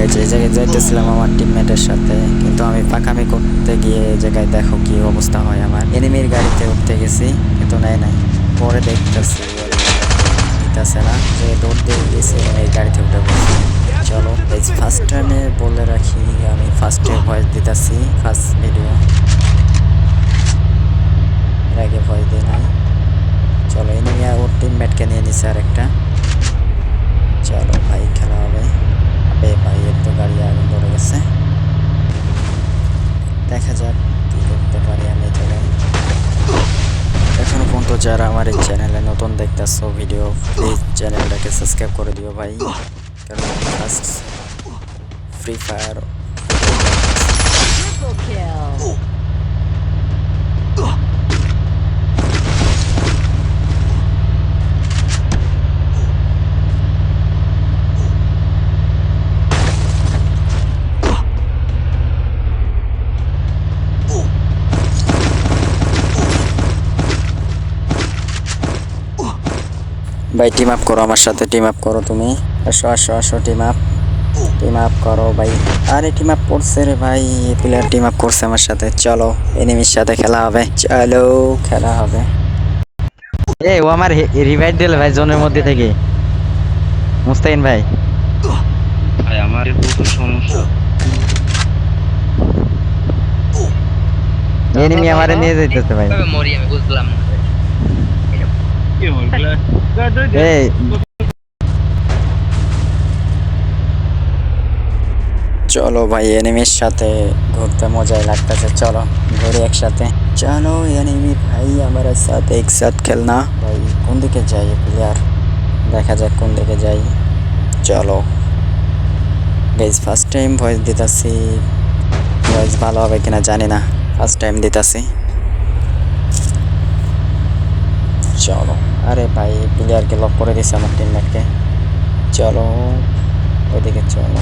গাইছে এই জায়গায় যাইতেছিলাম আমার টিমমেটের সাথে, কিন্তু আমি পাকামি করতে গিয়ে জায়গায় দেখো কি অবস্থা হয় আমার। এনিমির গাড়িতে উঠতে গেছি, কিন্তু নেয় নাই। পরে দেখতেছি না, যে দৌড় দিয়ে এই গাড়িতে উঠে চলো, এই ফার্স্ট টাইমে বলে রাখি, আমি দিতেছি ফার্স্ট ভিডিও দিই চলো ওর নিয়ে নিছে আরেকটা চলো ভাই খেলা হবে আবে ভাই এর তো গাড়ি আগুন ধরে গেছে দেখা যাক কি করতে পারি আমি এখানে। এখনও এখনও পর্যন্ত যারা আমার এই চ্যানেলে নতুন দেখতেছো, ভিডিও প্লিজ চ্যানেলটাকে সাবস্ক্রাইব করে দিও ভাই। কারণ ফার্স্ট ফ্রি ফায়ার ভাই টিম আপ করো আমার সাথে টিম আপ করো তুমি। আসো আসো আসো টিম আপ টিম আপ করো ভাই। আরে টিম আপ করছে রে ভাই প্লেয়ার টিম আপ করছে আমার সাথে। চলো এনিমির সাথে খেলা হবে। চলো খেলা হবে। এ ও আমার রিভাইভ দিল ভাই জোনের মধ্যে থেকে। মুস্তাইন ভাই। ভাই আমার প্রচুর সমস্যা। এনিমি আমারে নিয়ে যাইতেছে ভাই। মরি আমি বুঝলাম না। এই। চলো ভাই এনিমির সাথে ঘুরতে মজাই লাগতেছে চলো ঘুরি একসাথে। চলো এনিমি ভাই আমার সাথে একসাথ খেলনা ভাই কোন দিকে যাই প্লেয়ার দেখা যাক কোন দিকে যাই। চলো। গাইজ ফার্স্ট টাইম ভয়েস দিতেছি। ভয়েস ভালো হবে কিনা জানি না। ফার্স্ট টাইম দিতেছি। চলো। আরে ভাই প্লেয়ারকে লক করে দিছে আমার টিমমেটকে চলো ওইদিকে চলো।